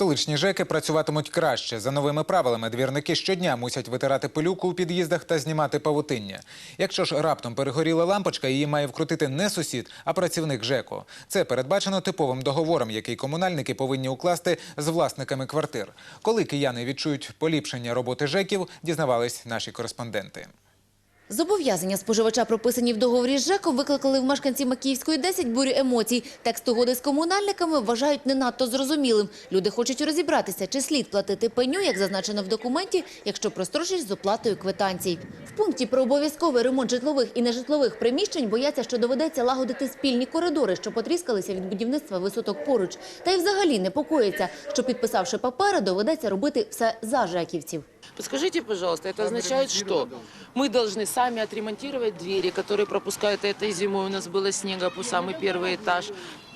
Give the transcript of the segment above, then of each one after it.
Столичні ЖЕКи працюватимуть краще. За новими правилами двірники щодня мусять витирати пилюку у під'їздах та знімати павутиння. Якщо ж раптом перегоріла лампочка, її має вкрутити не сусід, а працівник ЖЕКу. Це передбачено типовим договором, який комунальники повинні укласти з власниками квартир. Коли кияни відчують поліпшення роботи ЖЕКів, дізнавались наші кореспонденти. Зобов'язання споживача, прописані в договорі з ЖЕКом, викликали в мешканців Макіївської 10 бурю емоцій. Текст угоди з комунальниками вважають не надто зрозумілим. Люди хочуть розібратися, чи слід платити пеню, як зазначено в документі, якщо прострочиш з оплатою квитанцій. В пункті про обов'язковий ремонт житлових і нежитлових приміщень бояться, що доведеться лагодити спільні коридори, що потріскалися від будівництва висоток поруч. Та й взагалі непокоїться, що підписавши папери, доведеться робити все за жеківців. Подскажите, пожалуйста, это означает что? Мы должны сами отремонтировать двери, которые пропускают этой зимой. У нас было снега по самый первый этаж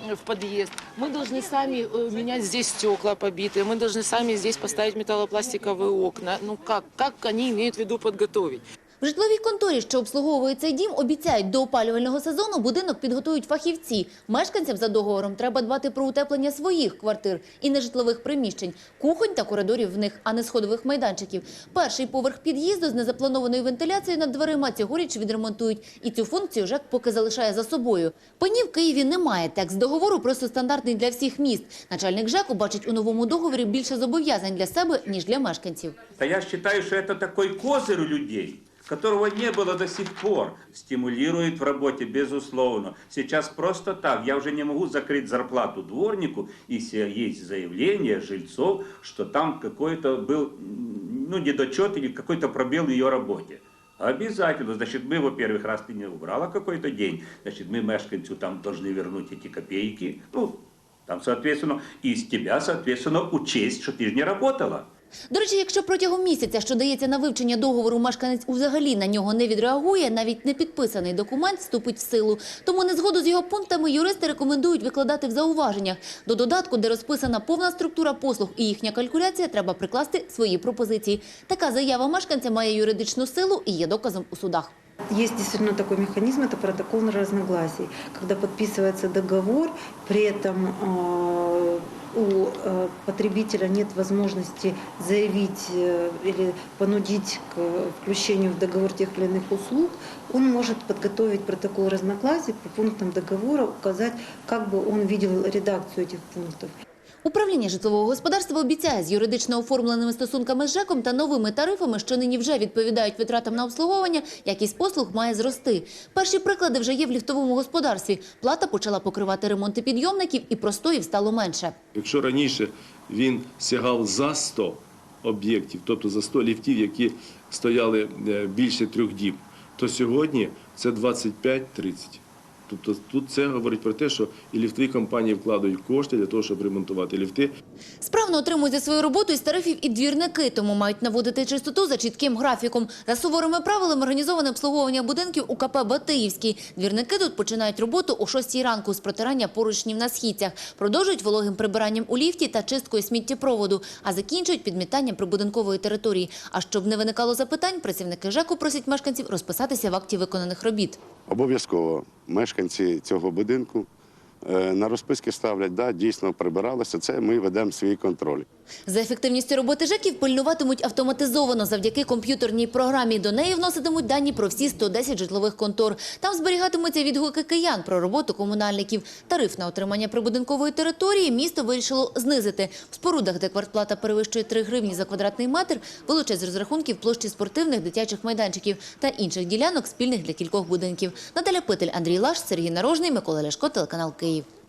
э, в подъезд. Мы должны сами э, менять здесь стекла побитые. Мы должны сами здесь поставить металлопластиковые окна. Ну как? Как они имеют в виду подготовить? В житловій конторі, що обслуговує цей дім, обіцяють, до опалювального сезону будинок підготують фахівці. Мешканцям за договором треба дбати про утеплення своїх квартир і нежитлових приміщень, кухонь та коридорів в них, а не сходових майданчиків. Перший поверх під'їзду з незапланованою вентиляцією над дверима цьогоріч відремонтують. І цю функцію ЖЕК поки залишає за собою. Пені в Києві немає. Текст договору просто стандартний для всіх міст. Начальник ЖЕКу бачить у новому договорі більше зобов'язань для себе, ніж для мешканців. А я считаю, что это такой козырь у людей, которого не было до сих пор. Стимулирует в работе, безусловно. Сейчас просто так. Я уже не могу закрыть зарплату дворнику, если есть заявление жильцов, что там какой-то был м, ну, недочет или какой-то пробел в ее работе. Обязательно. Значит, мы, во-первых, раз ты не убрала какой-то день, значит, мы мешканцу там должны вернуть эти копейки. Ну, там, соответственно, и с тебя, соответственно, учесть, что ты же не работала. До речі, якщо протягом місяця, що дається на вивчення договору, мешканець взагалі на нього не відреагує, навіть не підписаний документ вступить в силу. Тому незгоду з його пунктами юристи рекомендують викладати в зауваженнях. До додатку, де розписана повна структура послуг і їхня калькуляція, треба прикласти свої пропозиції. Така заява мешканця має юридичну силу і є доказом у судах. Есть действительно такой механизм, это протокол разногласий, когда подписывается договор, при этом э, у э, потребителя нет возможности заявить э, или понудить к включению в договор тех или иных услуг, он может подготовить протокол разногласий по пунктам договора, указать, как бы он видел редакцию этих пунктов. Управління житлового господарства обіцяє з юридично оформленими стосунками з ЖЕКом та новими тарифами, що нині вже відповідають витратам на обслуговування, якість послуг має зрости. Перші приклади вже є в ліфтовому господарстві. Плата почала покривати ремонти підйомників і простоїв стало менше. Якщо раніше він сягав за 100 об'єктів, тобто за 100 ліфтів, які стояли е, більше трьох діб, то сьогодні це 25-30. Тобто тут це говорить про те, що і ліфтові компанії вкладають кошти для того, щоб ремонтувати ліфти. Справно отримують за свою роботу із тарифів і двірники, тому мають наводити чистоту за чітким графіком. За суворими правилами організоване обслуговування будинків у КП «Батиївський». Двірники тут починають роботу о 6 ранку з протирання поручнів на східцях, продовжують вологим прибиранням у ліфті та чисткою сміттєпроводу, а закінчують підмітанням прибудинкової території. А щоб не виникало запитань, працівники ЖЕКу просять мешканців розписатися в акті виконаних робіт. Обов'язково. Мешканці цього будинку на розписки ставлять, да, дійсно прибиралося. Це ми ведемо свій контроль. За ефективністю роботи ЖЕКів пильнуватимуть автоматизовано завдяки комп'ютерній програмі. До неї вноситимуть дані про всі 110 житлових контор. Там зберігатимуться відгуки киян про роботу комунальників. Тариф на отримання прибудинкової території місто вирішило знизити. В спорудах, де квартплата перевищує 3 гривні за квадратний метр, вилучать з розрахунків площі спортивних дитячих майданчиків та інших ділянок спільних для кількох будинків. Наталя Питель, Андрій Лаш, Сергій Нарожний, Микола Ляшко, телеканал Київ.